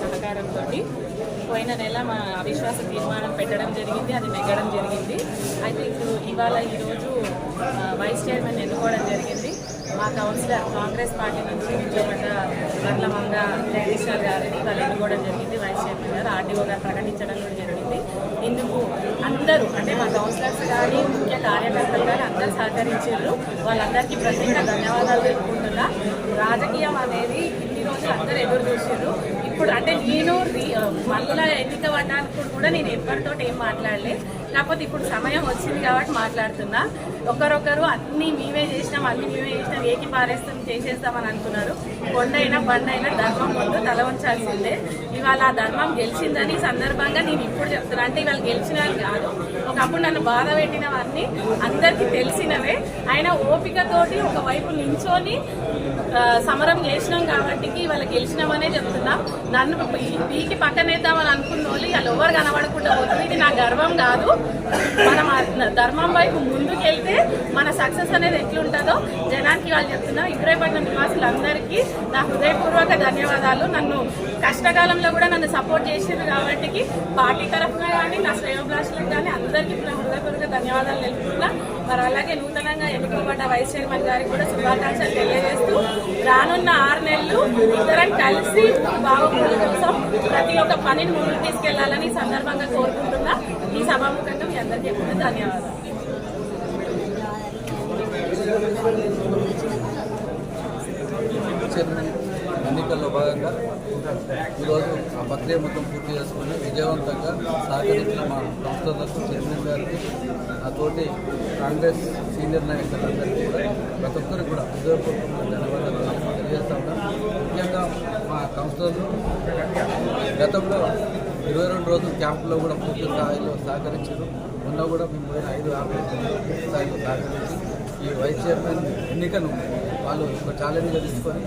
సహకారంతో పోయిన నెల మా అవిశ్వాస తీర్మానం పెట్టడం జరిగింది అది నెగ్గడం జరిగింది. అయితే ఇప్పుడు ఇవాళ ఈరోజు వైస్ చైర్మన్ ఎన్నుకోవడం జరిగింది. మా కౌన్సిలర్ కాంగ్రెస్ పార్టీ నుంచి నిలబడ్డ వర్లమంగ జగదీశ్వర్ గారిని వాళ్ళు ఎన్నుకోవడం జరిగింది వైస్ చైర్మన్ గారు. ఆర్డీఓ గారు ప్రకటించడం కూడా జరిగింది. ఇందుకు అందరూ అంటే మా కౌన్సిలర్స్ కానీ ముఖ్య కార్యకర్తలు కానీ అందరూ సహకరించారు. వాళ్ళందరికీ ప్రత్యేక ధన్యవాదాలు తెలుపుకుంటున్నా. రాజకీయం అనేది ఇన్ని రోజులు అందరూ ఎదురు చూసారు ఇప్పుడు అంటే నేను రీ- ఎన్నిక పడ్డానికి కూడా నేను ఎవరితో ఏం మాట్లాడలే. కాకపోతే ఇప్పుడు సమయం వచ్చింది కాబట్టి మాట్లాడుతున్నా. ఒకరొకరు అన్ని మేమే చేసినాం అన్ని మేమే చేసినాం ఏకి పారేస్తాం చేసేస్తామని అనుకున్నారు. కొండైనా బండైనా ధర్మం ముందు తల ఉంచాల్సిందే. ఇవాళ ఆ ధర్మం గెలిచిందని సందర్భంగా నేను ఇప్పుడు చెప్తున్నా. అంటే ఇవాళ గెలిచిన కాదు. ఒకప్పుడు నన్ను బాధ పెట్టినవన్నీ అందరికీ తెలిసినవే. ఆయన ఓపికతోటి ఒకవైపు నించోని సమరం చేసినాం కాబట్టి ఇవాళ గెలిచినామనే చెప్తున్నాం. నన్ను పీకి పక్కనేద్దామని అనుకున్న వాళ్ళు వాళ్ళు ఎవరు కనబడకుండా పోతుంది ఇది నా గర్వం కాదు. మనం ధర్మం వైపు ముందుకెళ్తే మన సక్సెస్ అనేది ఎట్లుంటుందో జనానికి వాళ్ళు చెప్తున్నా. ఇబ్రాహీపట్నం నివాసులందరికీ నా హృదయపూర్వక ధన్యవాదాలు. నన్ను కష్టకాలంలో కూడా నన్ను సపోర్ట్ చేసింది కాబట్టి పార్టీ తరఫున కానీ నా శ్రేయోభిలాషులకు కానీ అందరికీ నా హృదయపూర్వక ధన్యవాదాలు తెలుపుతున్నా. మరి అలాగే నూతనంగా ఎన్నుకోబడ్డ వైస్ చైర్మన్ గారికి కూడా శుభాకాంక్షలు తెలియజేస్తూ రానున్న ఆరు నెలలు ఇద్దరం కలిసి బాగుపడల కోసం ప్రతి ఒక్క పనిని ముందుకు తీసుకెళ్ళాలని సందర్భంగా కోరుకుంటున్నా. ఈ సభాముఖంగా మీ అందరికీ ఎప్పుడు ధన్యవాదాలు. చైర్మన్ భాగంగా ఈరోజు ఆ ప్రక్రియ మొత్తం పూర్తి చేసుకుని విజయవంతంగా సహకరించిన మా సంస్థలకు చైర్మన్ గారికి ఆ తోటి కాంగ్రెస్ సీనియర్ నాయకులందరికీ కూడా ప్రతి ఒక్కరికి కూడా హృదయపూర్వకమైన ధన్యవాదాలు తెలియజేస్తా ఉన్నాం ముఖ్యంగా మా సంస్థలు గతంలో ఇరవై రెండు రోజులు క్యాంపులో కూడా పూర్తి స్థాయిలో సహకరించారు. మొన్న కూడా మేము పోయిన ఐదు ఆరు స్థాయిలో సహకరించి ఈ వైస్ చైర్మన్ ఎన్నికను వాళ్ళు ఒక ఛాలెంజ్గా తీసుకొని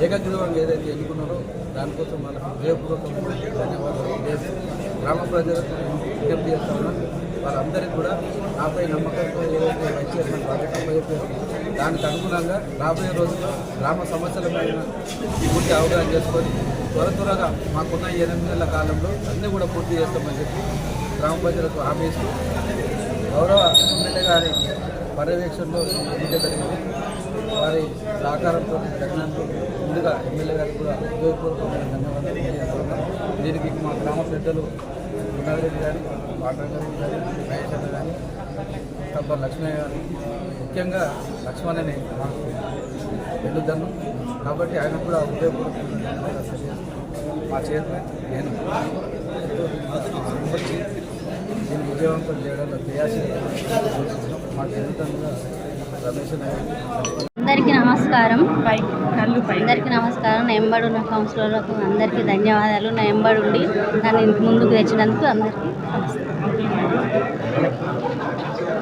ఏకగ్రీవంగా ఏదైతే ఎన్నుకున్నారో దానికోసం వాళ్ళకి హృదయపూర్వకంగా ధన్యవాదాలు. గ్రామ ప్రజలకు విజ్ఞప్తి చేస్తా ఉన్నాను వాళ్ళందరికీ కూడా నాపై నమ్మకంతో ఏదైతే వైస్ చైర్మన్ బాధ్యత దానికి అనుగుణంగా రాబోయే రోజుల్లో గ్రామ సమస్యల పైన పూర్తి అవగాహన చేసుకొని త్వర త్వరగా మాకున్న ఎనిమిది నెలల కాలంలో అన్నీ కూడా పూర్తి చేస్తామని చెప్పి గ్రామ ప్రజలకు హామీ ఇస్తూ గౌరవ ఎమ్మెల్యే గారి పర్యవేక్షణలో ఎన్నిక జరిగింది వారి సహకారంతో జరిగినందుకు ముందుగా ఎమ్మెల్యే గారికి కూడా హృదయపూర్వకమైన ధన్యవాదాలు తెలియజేస్తున్నాం దీనికి మా గ్రామ పెద్దలు గుణారెడ్డి గారు పాటరెడ్డి గారు మహేశ్వర గారు తప్ప లక్ష్మయ్య గారు ముఖ్యంగా లక్ష్మణని మాకు వెళ్ళుదన్ను కాబట్టి ఆయన కూడా హృదయపూర్వకమైన ధన్యవాదాలు తెలియజేస్తున్నాం మా చైర్మన్ నేను. దీన్ని విజయవంతం చేయడంలో క్రియాశీలత మా మాకు రమేష్ నాయక్ అందరికీ నమస్కారం. అందరికీ నమస్కారం. నా ఎంబడి ఉన్న కౌన్సిలర్లకు అందరికీ ధన్యవాదాలు. నా ఎంబడి ఉండి నన్ను ఇంత ముందుకు తెచ్చినందుకు అందరికీ నమస్కారం.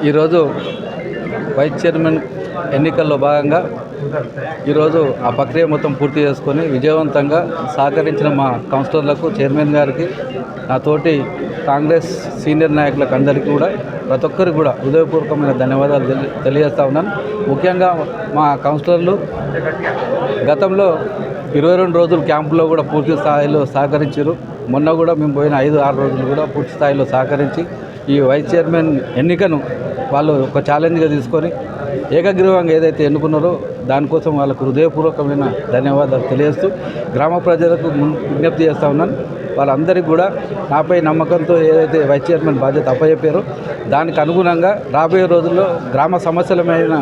ఈరోజు వైస్ చైర్మన్ ఎన్నికల్లో భాగంగా ఈరోజు ఆ ప్రక్రియ మొత్తం పూర్తి చేసుకొని విజయవంతంగా సహకరించిన మా కౌన్సిలర్లకు చైర్మన్ గారికి నా తోటి కాంగ్రెస్ సీనియర్ నాయకులకు అందరికీ కూడా ప్రతి ఒక్కరికి కూడా హృదయపూర్వకమైన ధన్యవాదాలు తెలి- తెలియజేస్తా ఉన్నాను. ముఖ్యంగా మా కౌన్సిలర్లు గతంలో ఇరవై రెండు రోజులు క్యాంపులో కూడా పూర్తి స్థాయిలో సహకరించారు. మొన్న కూడా మేము పోయిన ఐదు ఆరు రోజులు కూడా పూర్తి స్థాయిలో సహకరించి ఈ వైస్ చైర్మన్ ఎన్నికను వాళ్ళు ఒక ఛాలెంజ్గా తీసుకొని ఏకగ్రీవంగా ఏదైతే ఎన్నుకున్నారో దానికోసం వాళ్ళకు హృదయపూర్వకమైన ధన్యవాదాలు తెలియజేస్తూ గ్రామ ప్రజలకు విజ్ఞప్తి చేస్తూ ఉన్నాను. వాళ్ళందరికీ కూడా నాపై నమ్మకంతో ఏదైతే వైస్ చైర్మన్ బాధ్యత అప్పచెప్పారో దానికి అనుగుణంగా రాబోయే రోజుల్లో గ్రామ సమస్యల మీద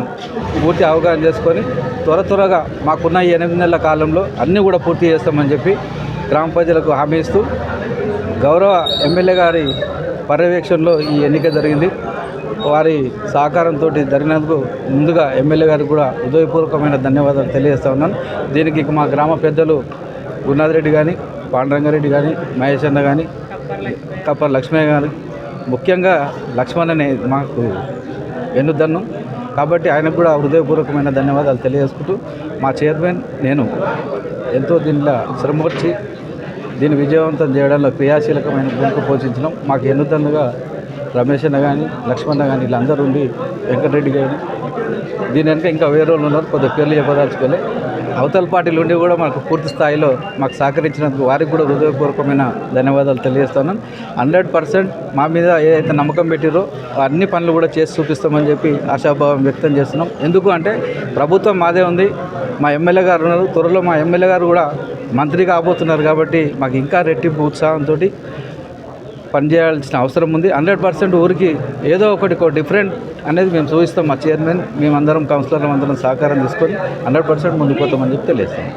పూర్తి అవగాహన చేసుకొని త్వర త్వరగా మాకున్న ఈ ఎనిమిది నెలల కాలంలో అన్నీ కూడా పూర్తి చేస్తామని చెప్పి గ్రామ ప్రజలకు హామీ ఇస్తూ గౌరవ ఎమ్మెల్యే గారి పర్యవేక్షణలో ఈ ఎన్నిక జరిగింది. వారి సహకారంతో జరిగినందుకు ముందుగా ఎమ్మెల్యే గారికి కూడా హృదయపూర్వకమైన ధన్యవాదాలు తెలియజేస్తా ఉన్నాను. దీనికి మా గ్రామ పెద్దలు గురునాథ్ రెడ్డి కానీ పాండరంగారెడ్డి కానీ మహేష్ అన్న కానీ తప్ప లక్ష్మయ్య గారు ముఖ్యంగా లక్ష్మణ్ అనే మాకు వెన్నుదన్ను. కాబట్టి ఆయనకు కూడా హృదయపూర్వకమైన ధన్యవాదాలు తెలియజేసుకుంటూ మా చైర్మన్ నేను ఎంతో దీనిలో శ్రమపరిచి దీన్ని విజయవంతం చేయడంలో క్రియాశీలకమైన భూమిక పోషించడం మాకు ఎన్నుదన్నుగా రమేష్ అన్న కానీ లక్ష్మణ్ కానీ వీళ్ళందరూ ఉండి వెంకటరెడ్డి కానీ దీని వెనక ఇంకా వేరే వాళ్ళు ఉన్నారు కొద్దిగా పేర్లు చెప్పదలుచుకోలే. అవతల పార్టీలు ఉండి కూడా మాకు పూర్తి స్థాయిలో మాకు సహకరించినందుకు వారికి కూడా హృదయపూర్వకమైన ధన్యవాదాలు తెలియజేస్తున్నాను. హండ్రెడ్ పర్సెంట్ మా మీద ఏదైతే నమ్మకం పెట్టిరో అన్ని పనులు కూడా చేసి చూపిస్తామని చెప్పి ఆశాభావం వ్యక్తం చేస్తున్నాం. ఎందుకు అంటే ప్రభుత్వం మాదే ఉంది మా ఎమ్మెల్యే గారు ఉన్నారు త్వరలో మా ఎమ్మెల్యే గారు కూడా మంత్రి కాబోతున్నారు కాబట్టి మాకు ఇంకా రెట్టింపు ఉత్సాహంతో పనిచేయాల్సిన అవసరం ఉంది. హండ్రెడ్ పర్సెంట్ ఊరికి ఏదో ఒకటి డిఫరెంట్ అనేది మేము చూపిస్తాం మా చైర్మన్ మేమందరం కౌన్సిలర్లు అందరం సహకారం తీసుకొని హండ్రెడ్ పర్సెంట్ ముందుకు పోతామని చెప్పి తెలియజేస్తాం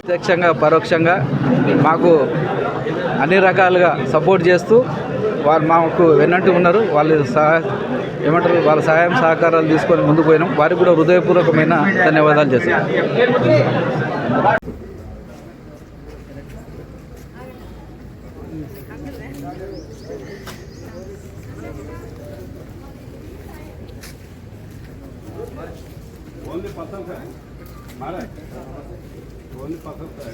ప్రత్యక్షంగా పరోక్షంగా మాకు అన్ని రకాలుగా సపోర్ట్ చేస్తూ వారు మాకు వెన్నంటి ఉన్నారు. వాళ్ళు సహాయ ఏమంటారు? వాళ్ళ సహాయం సహకారాలు తీసుకొని ముందుకు పోయినాం. వారికి కూడా హృదయపూర్వకమైన ధన్యవాదాలు చేస్తాం Malek. Onu bakıp da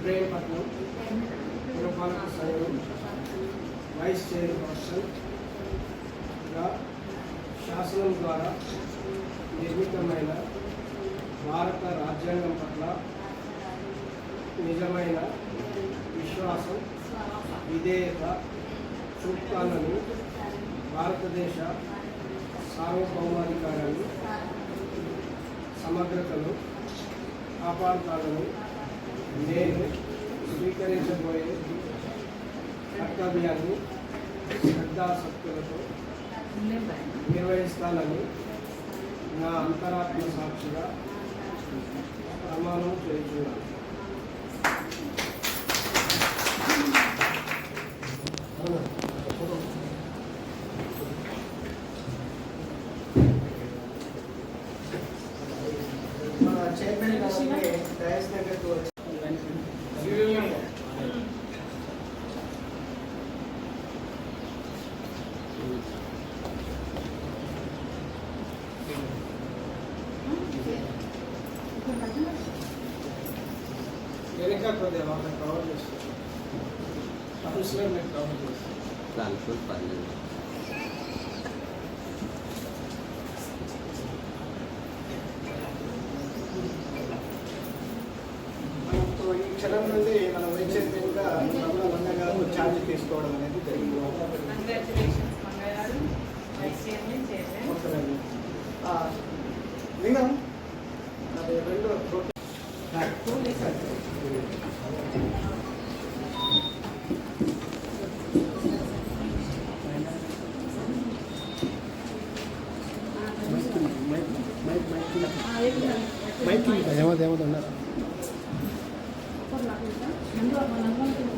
Ibrahim Patnam, Prabhakar Sayon, Vice Chair of శాసనం ద్వారా నిర్మితమైన భారత రాజ్యాంగం పట్ల నిజమైన విశ్వాసం విధేయత చూపుతానని భారతదేశ సార్వభౌమాధికారాన్ని సమగ్రతను కాపాడుతానని నేను స్వీకరించబోయే కర్తవ్యాన్ని శ్రద్ధాశక్తులతో నిర్వహిస్తానని నా అంతరాత్మ సాక్షిగా ప్రమాణం చేస్తున్నాను. చైర్మన్ గారికి డయాస్ దగ్గరకు వచ్చి వెనక కొద్దిగా వాళ్ళని కవర్ చేస్తారు కౌన్సిలర్ మీకు కవర్ చేస్తారు ఈ క్షణం నుండి మనం వైస్ చైర్మన్గా రమణ వంద గారు ఛార్జ్ తీసుకోవడం అనేది జరిగింది లింగం అది రెండు ప్రోటీన్ ఏమది ఏమో ఉన్నారు కంగ్రాచులేషన్స్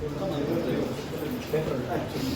就那么一个左右，这个太近了。